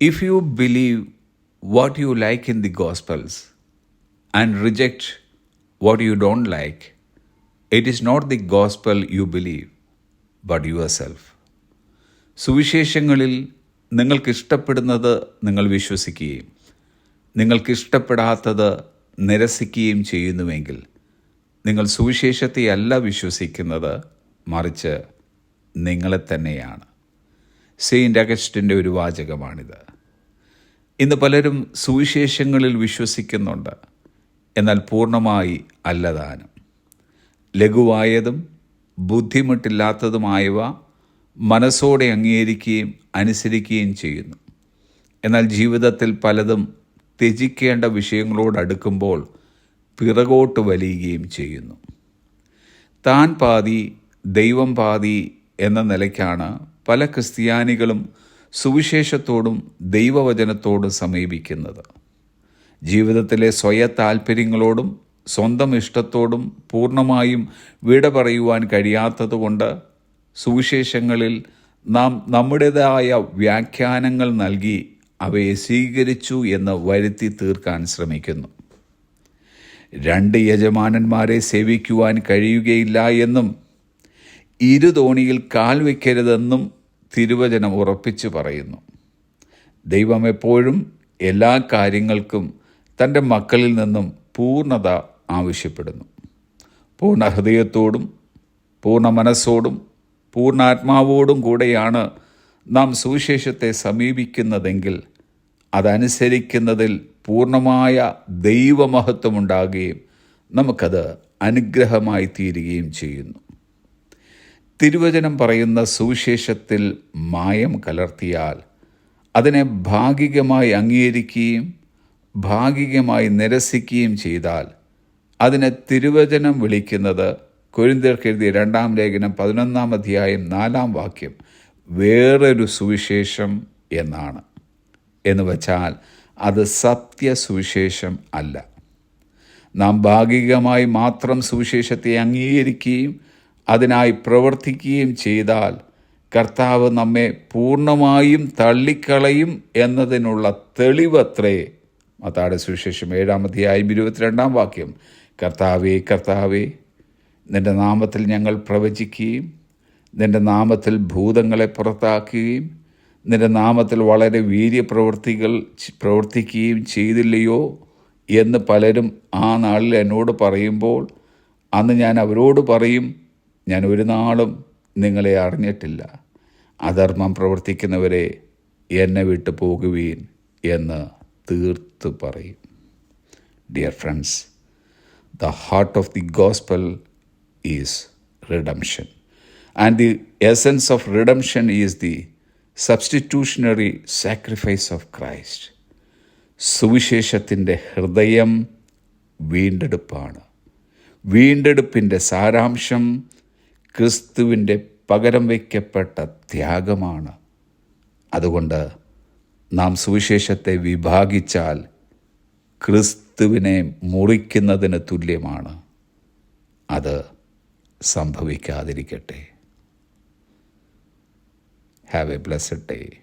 If you believe what you like in the Gospels and reject what you don't like, it is not the gospel you believe, but yourself. സുവിശേഷങ്ങളിൽ നിങ്ങൾക്ക് ഇഷ്ടപ്പെടുന്നത് നിങ്ങൾ വിശ്വസിക്കുകയും നിങ്ങൾക്ക് ഇഷ്ടപ്പെടാത്തത് നിരസിക്കുകയും ചെയ്യുന്നുവെങ്കിൽ നിങ്ങൾ സുവിശേഷത്തെയല്ല വിശ്വസിക്കുന്നത് മറിച്ച് നിങ്ങളെ തന്നെയാണ് സെയിന്റ് അഗസ്റ്റിന്റെ ഒരു വാചകമാണിത്. ഇന്ന് പലരും സുവിശേഷങ്ങളിൽ വിശ്വസിക്കുന്നുണ്ട്. എന്നാൽ പൂർണമായി അല്ലതാനും. ലഘുവായതും ബുദ്ധിമുട്ടില്ലാത്തതുമായവ മനസ്സോടെ അംഗീകരിക്കുകയും അനുസരിക്കുകയും ചെയ്യുന്നു. എന്നാൽ ജീവിതത്തിൽ പലതും ത്യജിക്കേണ്ട വിഷയങ്ങളോട് അടുക്കുമ്പോൾ പിറകോട്ട് വലിയുകയും ചെയ്യുന്നു. താൻ പാതി ദൈവം പാതി എന്ന നിലയ്ക്കാണ് പല ക്രിസ്ത്യാനികളും സുവിശേഷത്തോടും ദൈവവചനത്തോടും സമീപിക്കുന്നത്. ജീവിതത്തിലെ സ്വയ താല്പര്യങ്ങളോടും സ്വന്തം ഇഷ്ടത്തോടും പൂർണമായും വിട പറയുവാൻ കഴിയാത്തതുകൊണ്ട് സുവിശേഷങ്ങളിൽ നാം നമ്മുടേതായ വ്യാഖ്യാനങ്ങൾ നൽകി അവയെ സ്വീകരിച്ചു എന്ന് വരുത്തി തീർക്കാൻ ശ്രമിക്കുന്നു. രണ്ട് യജമാനന്മാരെ സേവിക്കുവാൻ കഴിയുകയില്ല എന്നും ഇരു തോണിയിൽ കാൽ വയ്ക്കരുതെന്നും തിരുവചനം ഉറപ്പിച്ചു പറയുന്നു. ദൈവം എപ്പോഴും എല്ലാ കാര്യങ്ങൾക്കും തന്റെ മക്കളിൽ നിന്നും പൂർണത ആവശ്യപ്പെടുന്നു. പൂർണ ഹൃദയത്തോടും പൂർണ മനസ്സോടും പൂർണാത്മാവോടും കൂടെയാണ് നാം സുവിശേഷത്തെ സമീപിക്കുന്നതെങ്കിൽ അതനുസരിക്കുന്നതിൽ പൂർണമായ ദൈവമഹത്വമുണ്ടാകുകയും നമുക്കത് അനുഗ്രഹമായി തീരുകയും ചെയ്യുന്നു. തിരുവചനം പറയുന്ന സുവിശേഷത്തിൽ മായം കലർത്തിയാൽ അതിനെ ഭാഗികമായി അംഗീകരിക്കുകയും ഭാഗികമായി നിരസിക്കുകയും ചെയ്താൽ അതിനെ തിരുവചനം വിളിക്കുന്നത് കൊരിന്തിയർക്കെഴുതിയ രണ്ടാം ലേഖനം പതിനൊന്നാം അധ്യായം നാലാം വാക്യം വേറൊരു സുവിശേഷം എന്നാണ്. എന്ന് വച്ചാൽ അത് സത്യ സുവിശേഷം അല്ല. നാം ഭാഗികമായി മാത്രം സുവിശേഷത്തെ അംഗീകരിക്കുകയും അതിനായി പ്രവർത്തിക്കുകയും ചെയ്താൽ കർത്താവ് നമ്മെ പൂർണമായും തള്ളിക്കളയും എന്നതിനുള്ള തെളിവത്രേ. മത്താടെ സുവിശേഷം ഏഴാമധ്യായും ഇരുപത്തിരണ്ടാം വാക്യം. കർത്താവേ കർത്താവേ നിന്റെ നാമത്തിൽ ഞങ്ങൾ പ്രവചിക്കുകയും നിന്റെ നാമത്തിൽ ഭൂതങ്ങളെ പുറത്താക്കുകയും നിന്റെ നാമത്തിൽ വളരെ വീര്യപ്രവൃത്തികൾ പ്രവർത്തിക്കുകയും ചെയ്തില്ലയോ എന്ന് പലരും ആ നാളിൽ എന്നോട് പറയുമ്പോൾ അന്ന് ഞാൻ അവരോട് പറയും ഞാൻ ഒരു നാളും നിങ്ങളെ അറിഞ്ഞിട്ടില്ല. അധർമ്മം പ്രവർത്തിക്കുന്നവരെ എന്നെ വിട്ടു പോകുവീൻ എന്ന് തീർത്ത് പറയും. Dear friends the heart of the gospel is redemption and the essence of redemption is the substitutionary sacrifice of Christ സുവിശേഷത്തിന്റെ ഹൃദയം വീണ്ടെടുപ്പാണ്. വീണ്ടെടുപ്പിന്റെ സാരാംശം ക്രിസ്തുവിന്റെ പകരം വയ്ക്കപ്പെട്ട ത്യാഗമാണ്. അതുകൊണ്ട് നാം സുവിശേഷത്തെ വിഭാഗിച്ചാൽ ക്രിസ്തുവിനെ മുറിക്കുന്നതിന് തുല്യമാണ്. അത് സംഭവിക്കാതിരിക്കട്ടെ. Have a blessed day